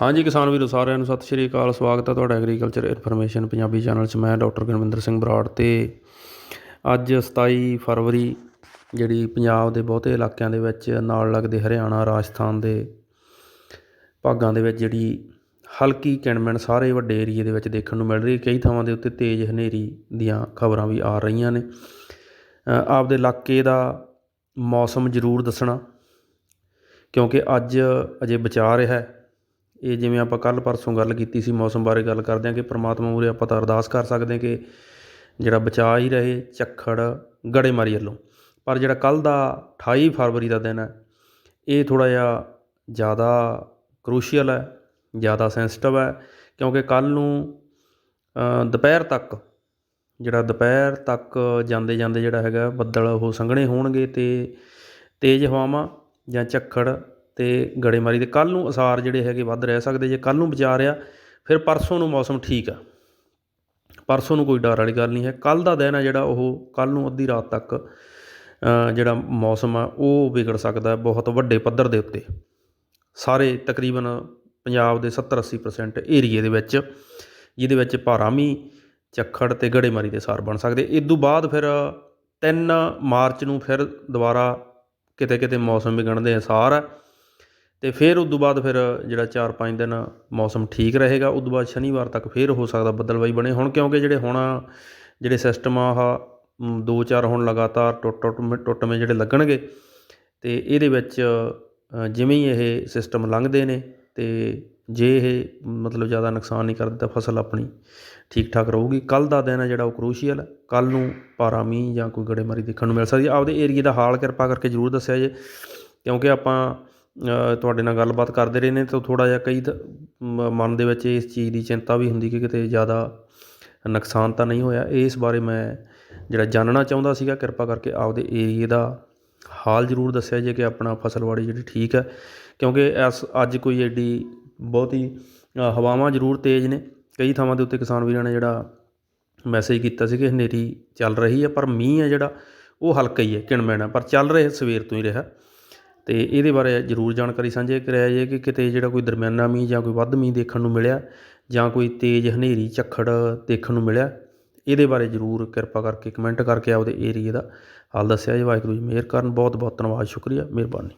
ਹਾਂਜੀ ਕਿਸਾਨ ਵੀਰੋ, ਸਾਰਿਆਂ ਨੂੰ ਸਤਿ ਸ਼੍ਰੀ ਅਕਾਲ, ਸਵਾਗਤ ਹੈ ਤੁਹਾਡਾ ਐਗਰੀਕਲਚਰ ਇਨਫੋਰਮੇਸ਼ਨ ਪੰਜਾਬੀ ਚੈਨਲ 'ਚ। ਮੈਂ ਡਾਕਟਰ ਗੁਰਵਿੰਦਰ ਸਿੰਘ ਬਰਾੜ ਤੇ ਅੱਜ 27 ਫਰਵਰੀ ਜਿਹੜੀ ਪੰਜਾਬ ਦੇ ਬਹੁਤੇ ਇਲਾਕਿਆਂ ਦੇ ਵਿੱਚ ਨਾਲ ਲੱਗਦੇ ਹਰਿਆਣਾ, ਰਾਜਸਥਾਨ ਦੇ ਭਾਗਾਂ ਦੇ ਵਿੱਚ ਜਿਹੜੀ ਹਲਕੀ ਕਿਣਮਿਣ ਸਾਰੇ ਵੱਡੇ ਏਰੀਏ ਦੇ ਵਿੱਚ ਦੇਖਣ ਨੂੰ ਮਿਲ ਰਹੀ ਹੈ। ਕਈ ਥਾਵਾਂ ਦੇ ਉੱਤੇ ਤੇਜ਼ ਹਨੇਰੀ ਦੀਆਂ ਖਬਰਾਂ ਵੀ ਆ ਰਹੀਆਂ ਨੇ। ਆਪਦੇ ਇਲਾਕੇ ਦਾ ਮੌਸਮ ਜ਼ਰੂਰ ਦੱਸਣਾ, ਕਿਉਂਕਿ ਅੱਜ ਅਜੇ ਬਚਾ ਰਿਹਾ ਹੈ। ਇਹ ਜਿਵੇਂ ਆਪਾਂ ਕੱਲ੍ਹ ਪਰਸੋਂ ਗੱਲ ਕੀਤੀ ਸੀ ਮੌਸਮ ਬਾਰੇ ਗੱਲ ਕਰਦੇ ਹਾਂ ਕਿ ਪ੍ਰਮਾਤਮਾ ਮੂਹਰੇ ਆਪਾਂ ਤਾਂ ਅਰਦਾਸ ਕਰ ਸਕਦੇ ਹਾਂ ਕਿ ਜਿਹੜਾ ਬਚਾ ਹੀ ਰਹੇ ਝੱਖੜ ਗੜੇਮਾਰੀ ਵੱਲੋਂ। ਪਰ ਜਿਹੜਾ ਕੱਲ ਦਾ 28 ਫਰਵਰੀ ਦਾ ਦਿਨ ਹੈ, ਇਹ ਥੋੜਾ ਜਿਹਾ ਜ਼ਿਆਦਾ ਕਰੂਸ਼ੀਅਲ ਹੈ, ਜ਼ਿਆਦਾ ਸੈਂਸਿਟਿਵ ਹੈ, ਕਿਉਂਕਿ ਕੱਲ ਨੂੰ ਦੁਪਹਿਰ ਤੱਕ, ਜਿਹੜਾ ਦੁਪਹਿਰ ਤੱਕ ਜਾਂਦੇ ਜਾਂਦੇ ਜਿਹੜਾ ਹੈਗਾ ਬੱਦਲ ਉਹ ਸੰਘਣੇ ਹੋਣਗੇ ਤੇ ਤੇਜ਼ ਹਵਾਵਾਂ ਜਾਂ ਝੱਖੜ ਅਤੇ ਗੜੇਮਾਰੀ ਦੇ ਕੱਲ੍ਹ ਨੂੰ ਅਸਾਰ ਜਿਹੜੇ ਹੈਗੇ ਵੱਧ ਰਹਿ ਸਕਦੇ, ਜੇ ਕੱਲ੍ਹ ਨੂੰ ਬਚਾ ਰਿਹਾ, ਫਿਰ ਪਰਸੋਂ ਨੂੰ ਮੌਸਮ ਠੀਕ ਆ। ਪਰਸੋਂ ਨੂੰ ਕੋਈ ਡਰ ਵਾਲੀ ਗੱਲ ਨਹੀਂ ਹੈ। ਕੱਲ੍ਹ ਦਾ ਦਿਨ ਆ ਜਿਹੜਾ ਉਹ ਕੱਲ੍ਹ ਨੂੰ ਅੱਧੀ ਰਾਤ ਤੱਕ ਜਿਹੜਾ ਮੌਸਮ ਆ, ਉਹ ਵਿਗੜ ਸਕਦਾ ਬਹੁਤ ਵੱਡੇ ਪੱਧਰ ਦੇ ਉੱਤੇ। ਸਾਰੇ ਤਕਰੀਬਨ ਪੰਜਾਬ ਦੇ 70-80% ਏਰੀਏ ਦੇ ਵਿੱਚ, ਜਿਹਦੇ ਵਿੱਚ ਭਾਰਾ ਮੀਂਹ, ਝੱਖੜ ਤੇ ਗੜੇਮਾਰੀ ਦੇ ਸਾਰ ਬਣ ਸਕਦੇ। ਇਸ ਤੋਂ ਬਾਅਦ ਫਿਰ 3 ਮਾਰਚ ਨੂੰ ਫਿਰ ਦੁਬਾਰਾ ਕਿਤੇ ਕਿਤੇ ਮੌਸਮ ਵਿਗੜਨ ਦੇ ਅਸਾਰ ਆ। ਅਤੇ ਫਿਰ ਉਸ ਤੋਂ ਬਾਅਦ ਫਿਰ ਜਿਹੜਾ 4-5 ਦਿਨ ਮੌਸਮ ਠੀਕ ਰਹੇਗਾ, ਉਸ ਤੋਂ ਬਾਅਦ ਸ਼ਨੀਵਾਰ ਤੱਕ ਫਿਰ ਹੋ ਸਕਦਾ ਬੱਦਲਬਾਈ ਬਣੇ। ਹੁਣ ਕਿਉਂਕਿ ਜਿਹੜੇ ਹੁਣ ਜਿਹੜੇ ਸਿਸਟਮ ਆ, ਆਹ ਦੋ ਚਾਰ ਹੁਣ ਲਗਾਤਾਰ ਟੁੱਟ ਟੁੱਟ ਟੁੱਟਵੇਂ ਜਿਹੜੇ ਲੱਗਣਗੇ ਅਤੇ ਇਹਦੇ ਵਿੱਚ ਜਿਵੇਂ ਹੀ ਇਹ ਸਿਸਟਮ ਲੰਘਦੇ ਨੇ ਅਤੇ ਜੇ ਇਹ, ਮਤਲਬ ਜ਼ਿਆਦਾ ਨੁਕਸਾਨ ਨਹੀਂ ਕਰਦੇ ਤਾਂ ਫਸਲ ਆਪਣੀ ਠੀਕ ਠਾਕ ਰਹੂਗੀ। ਕੱਲ ਦਾ ਦਿਨ ਹੈ ਜਿਹੜਾ ਉਹ ਕਰੂਸ਼ੀਅਲ ਹੈ ਕੱਲ ਨੂੰ ਭਾਰਾ ਮੀਂਹ ਜਾਂ ਕੋਈ ਗੜੇਮਾਰੀ ਦੇਖਣ ਨੂੰ ਮਿਲ ਸਕਦੀ ਹੈ ਆਪਦੇ ਏਰੀਏ ਦਾ ਹਾਲ ਕਿਰਪਾ ਕਰਕੇ ਜ਼ਰੂਰ ਦੱਸਿਆ ਜੇ, ਕਿਉਂਕਿ ਆਪਾਂ ਤੁਹਾਡੇ ਨਾਲ ਗੱਲਬਾਤ ਕਰਦੇ ਰਹੇ ਨੇ, ਤਾਂ ਥੋੜ੍ਹਾ ਜਿਹਾ ਕਈ ਤ- ਮ- ਮਨ ਦੇ ਵਿੱਚ ਇਸ ਚੀਜ਼ ਦੀ ਚਿੰਤਾ ਵੀ ਹੁੰਦੀ ਕਿ ਕਿਤੇ ਜ਼ਿਆਦਾ ਨੁਕਸਾਨ ਤਾਂ ਨਹੀਂ ਹੋਇਆ। ਇਸ ਬਾਰੇ ਮੈਂ ਜਿਹੜਾ ਜਾਣਨਾ ਚਾਹੁੰਦਾ ਸੀਗਾ, ਕਿਰਪਾ ਕਰਕੇ ਆਪਦੇ ਏਰੀਏ ਦਾ ਹਾਲ ਜ਼ਰੂਰ ਦੱਸਿਆ ਜੇ ਕਿ ਆਪਣਾ ਫਸਲਵਾੜੀ ਜਿਹੜੀ ਠੀਕ ਹੈ। ਕਿਉਂਕਿ ਇਸ ਅੱਜ ਕੋਈ ਐਡੀ ਬਹੁਤੀ ਹਵਾਵਾਂ ਜ਼ਰੂਰ ਤੇਜ਼ ਨੇ। ਕਈ ਥਾਵਾਂ ਦੇ ਉੱਤੇ ਕਿਸਾਨ ਵੀਰਾਂ ਨੇ ਜਿਹੜਾ ਮੈਸੇਜ ਕੀਤਾ ਸੀ ਕਿ ਹਨੇਰੀ ਚੱਲ ਰਹੀ ਹੈ, ਪਰ ਮੀਂਹ ਹੈ ਜਿਹੜਾ, ਉਹ ਹਲਕਾ ਹੀ ਹੈ, ਕਿਣਮਿਣ ਹੈ। ਪਰ ਚੱਲ ਰਿਹਾ, ਸਵੇਰ ਤੋਂ ਹੀ ਰਿਹਾ। ਅਤੇ ਇਹਦੇ ਬਾਰੇ ਜ਼ਰੂਰ ਜਾਣਕਾਰੀ ਸਾਂਝੀ ਕਰਿਆ ਜੇ ਕਿ ਕਿਤੇ ਜਿਹੜਾ ਕੋਈ ਦਰਮਿਆਨਾ ਮੀਂਹ ਜਾਂ ਕੋਈ ਵੱਧ ਮੀਂਹ ਦੇਖਣ ਨੂੰ ਮਿਲਿਆ ਜਾਂ ਕੋਈ ਤੇਜ਼ ਹਨੇਰੀ ਝੱਖੜ ਦੇਖਣ ਨੂੰ ਮਿਲਿਆ, ਇਹਦੇ ਬਾਰੇ ਜ਼ਰੂਰ ਕਿਰਪਾ ਕਰਕੇ ਕਮੈਂਟ ਕਰਕੇ ਆਪਦੇ ਏਰੀਏ ਦਾ ਹਾਲ ਦੱਸਿਆ ਜੇ ਵਾਹਿਗੁਰੂ ਜੀ ਮਿਹਰ ਕਰਨ। ਬਹੁਤ ਬਹੁਤ ਧੰਨਵਾਦ। ਸ਼ੁਕਰੀਆ। ਮਿਹਰਬਾਨੀ।